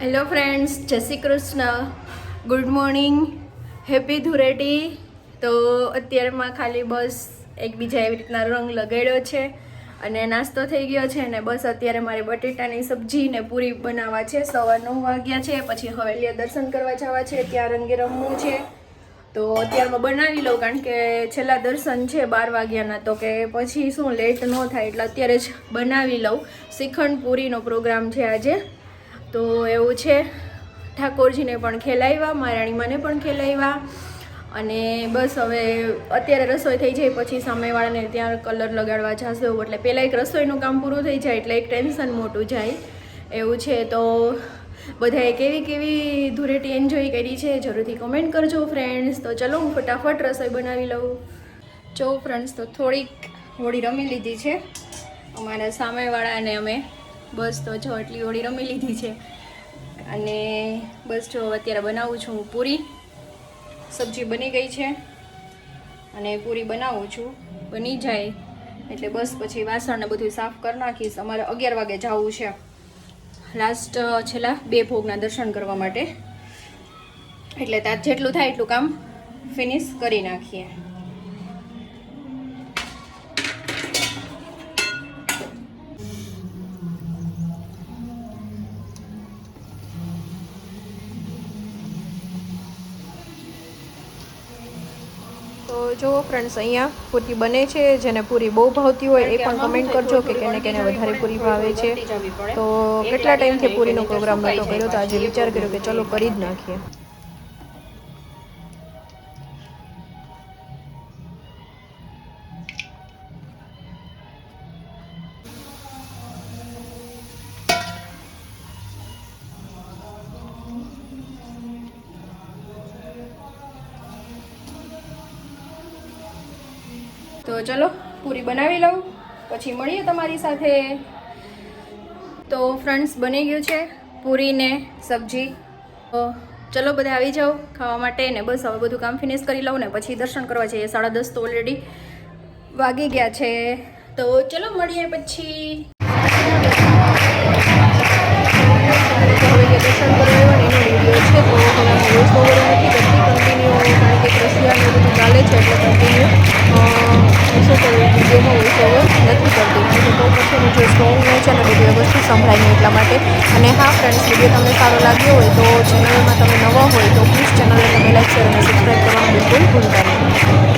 Hello friends Jai Shri Krishna. Good morning happy Dhuleti. તો અત્યારમાં ખાલી બસ એકબીજા એવી રીતના રંગ લગાડ્યો છે અને નાસ્તો થઈ ગયો છે ને બસ અત્યારે મારે બટેટાની સબ્જી ને પૂરી બનાવવા છે. સવાર નવ વાગ્યા છે, પછી હવેલીએ દર્શન કરવા જવા છે, ત્યાં રંગે રમવું છે. તો અત્યારમાં બનાવી લઉં કારણ કે છેલ્લા દર્શન છે બાર વાગ્યાના, તો કે પછી શું લેટ ન થાય એટલે અત્યારે જ બનાવી લઉં. શ્રીખંડ પૂરીનો પ્રોગ્રામ છે આજે. તો એવું છે. ઠાકોરજીને પણ ખેલાવ્યા મહારાણીમાને પણ ખેલાવ્યા અને બસ હવે અત્યારે રસોઈ થઈ જાય, પછી સામેવાળાને ત્યાં કલર લગાડવા જશે. એટલે પહેલાં એક રસોઈનું કામ પૂરું થઈ જાય, એટલે એક ટેન્શન મોટું જાય. એવું છે. તો બધાએ કેવી કેવી ધૂળેટી એન્જોય કરી છે, જરૂરથી કમેન્ટ કરજો ફ્રેન્ડ્સ તો ચલો હું ફટાફટ રસોઈ બનાવી લઉં. જો ફ્રેન્ડ્સ તો થોડીક હોળી રમી લીધી છે. અમારા સામેવાળાને અમે બસ તો જો એટલી ઓળી રમી લીધી છે. અને બસ જો અત્યારે બનાવું છું હું પૂરી. સબ્જી બની ગઈ છે. અને પૂરી બનાવું છું. બની જાય. એટલે બસ પછી વાસણને બધું સાફ કરી નાખીશ. અમારે અગિયાર વાગે જવું છે. લાસ્ટ છેલ્લા બે ભોગના દર્શન કરવા માટે. એટલે ત્યાં જેટલું થાય એટલું કામ ફિનિશ કરી નાખીએ. તો જો ફ્રેન્ડ્સ અહીંયા પૂરી બને છે જેને પૂરી બહુ ભાવતી હોય એ પણ કમેન્ટ કરજો કે કેને કેને વધારે પૂરી ભાવે છે. તો કેટલા ટાઈમથી પૂરીનો પ્રોગ્રામ નહોતો કર્યો? તો આજે વિચાર કર્યો કે ચલો કરી જ નાખીએ. તો ચલો, પૂરી બનાવી લઉં. પછી મળીએ તમારી સાથે. તો ફ્રેન્ડ્સ બની ગયું છે પૂરી ને સબ્જી ચલો બધા આવી જાઓ ખાવા માટે ને બસ હવે બધું કામ ફિનિશ કરી લઉં ને પછી દર્શન કરવા જઈએ. સાડા દસ તો ઓલરેડી વાગી ગયા છે. તો ચલો મળીએ પછી. દર્શન કારણ કે રશિયા ને બધું ચાલે છે એટલે કન્ટિન્યુ નથી કરતી. તો પછી જો સોંગ ને છે ને બધી વસ્તુ સંભળાય નહીં એટલા માટે. અને હા ફ્રેન્ડ્સ વીડિયો તમને સારો લાગ્યો હોય તો ચેનલમાં તમે નવા હોય તો પ્લીઝ ચેનલને તમે લાઈક શેર અને સબસ્ક્રાઈબ કરવાનું બિલકુલ ભૂલતા નહીં.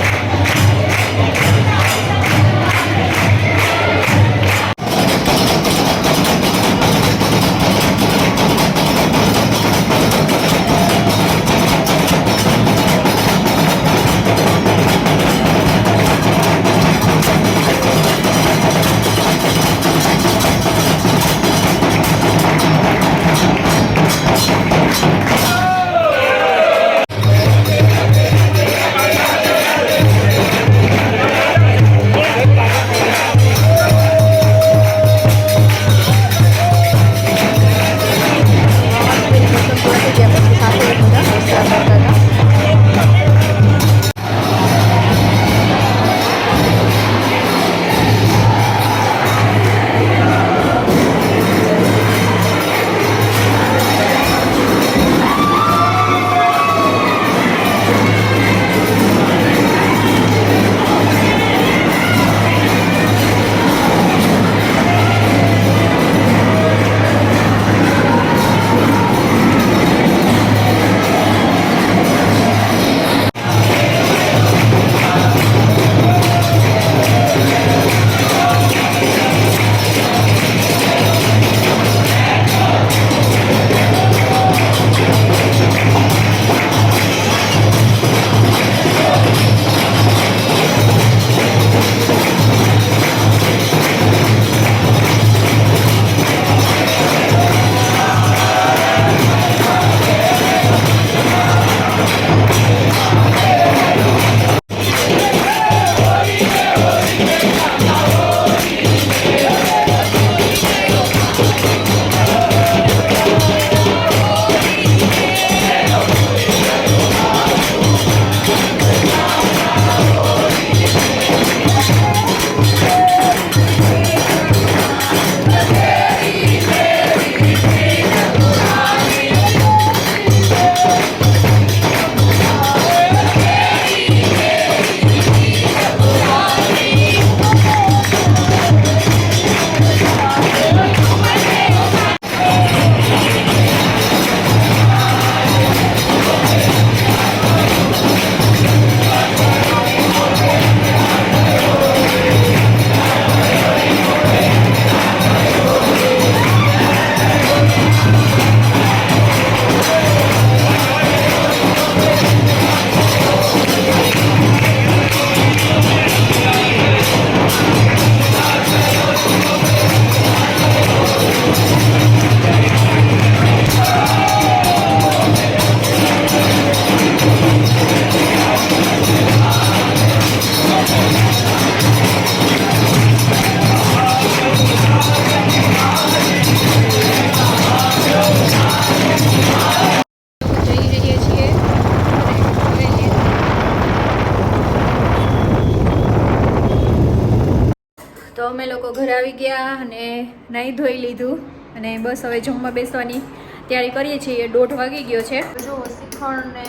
આવી ગયા અને નાહી ધોઈ લીધું અને બસ હવે જમવા બેસવાની તૈયારી કરીએ છીએ. દોઢ વાગી ગયો છે. જો શીખણ ને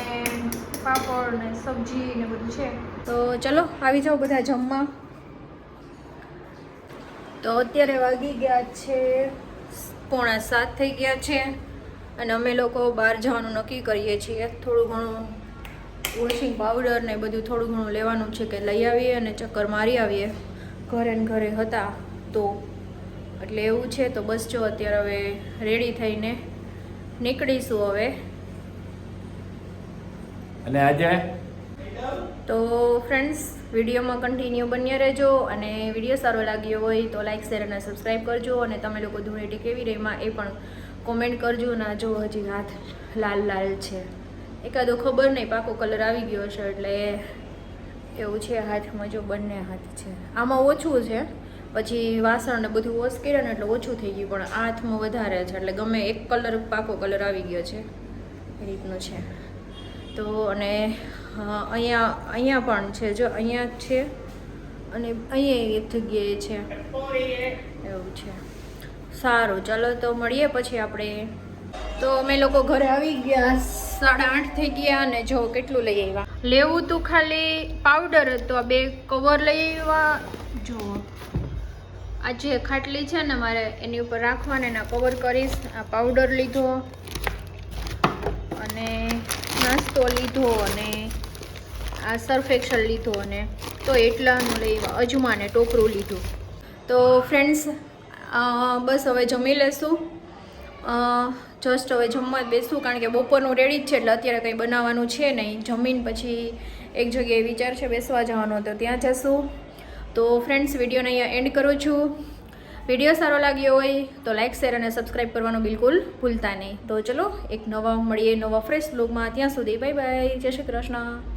પાપડ ને સબ્જી ને બધું છે. તો ચલો આવી જાઓ બધા જમવા. તો અત્યારે વાગી ગયા છે પોણા સાત થઈ ગયા છે અને અમે લોકો બહાર જવાનું નક્કી કરીએ છીએ. થોડું ઘણું વોશિંગ પાવડર ને બધું થોડું ઘણું લેવાનું છે કે લઈ આવીએ અને ચક્કર મારી આવીએ. ઘરે ને ઘરે હતા. તો એટલે એવું છે તો બસ જો અત્યારે હવે રેડી થઈને નીકળીશું હવે. અને આજે? તો ફ્રેન્ડ્સ વિડીયોમાં કન્ટિન્યુ બન્યા રહેજો અને વીડિયો સારો લાગ્યો હોય તો લાઇક શેર અને સબસ્ક્રાઈબ કરજો અને તમે લોકો ધૂળેટી કેવી રહીમાં એ પણ કોમેન્ટ કરજો ના જો હજી હાથ લાલ લાલ છે. એકાદો ખબર નહીં પાકો કલર આવી ગયો છે એટલે એવું છે હાથમાં જો બંને હાથ છે. આમાં ઓછું છે. પછી વાસણ ને બધું વોશ કર્યા ને એટલે ઓછું થઈ ગયું, પણ હાથમાં વધારે છે, એટલે ગમે એક કલર પાકો કલર આવી ગયો છે, એ રીતનું છે. તો અને અહીંયા અહીંયા પણ છે, જો અહીંયા છે, અને અહીંયા એક જગ્યાએ છે, એવું છે. સારું, ચાલો તો મળીએ પછી આપણે. તો અમે લોકો ઘરે આવી ગયા, સાડા આઠ થઈ ગયા, અને જો કેટલું લઈ આવ્યા. લેવું તું ખાલી પાવડર તો આ બે કવર લઈ આવ્યા. જો. આ જે ખાટલી છે ને મારે એની ઉપર રાખવાને એના કવર કરીશ. આ પાવડર લીધો અને નાસ્તો લીધો અને આ સર્ફ એક્સલ લીધો અને તો એટલાનું લઈ અજમાને ટોપરું લીધું. તો ફ્રેન્ડ્સ બસ હવે જમી લેશું. જસ્ટ હવે જમવા બેસું કારણ કે બપોરનું રેડી જ છે એટલે અત્યારે કંઈ બનાવવાનું છે નહીં. જમીન પછી એક જગ્યાએ વિચાર છે બેસવા જવાનો, તો ત્યાં જશું. તો ફ્રેન્ડ્સ વિડીયોને અહીંયા એન્ડ કરું છું. વીડિયો સારો લાગ્યો હોય તો લાઇક શેર અને સબસ્ક્રાઈબ કરવાનું બિલકુલ ભૂલતા નહીં. તો ચલો, એક નવા મળીએ નવા ફ્રેશ બ્લોગમાં ત્યાં સુધી બાય બાય જય શ્રી કૃષ્ણ.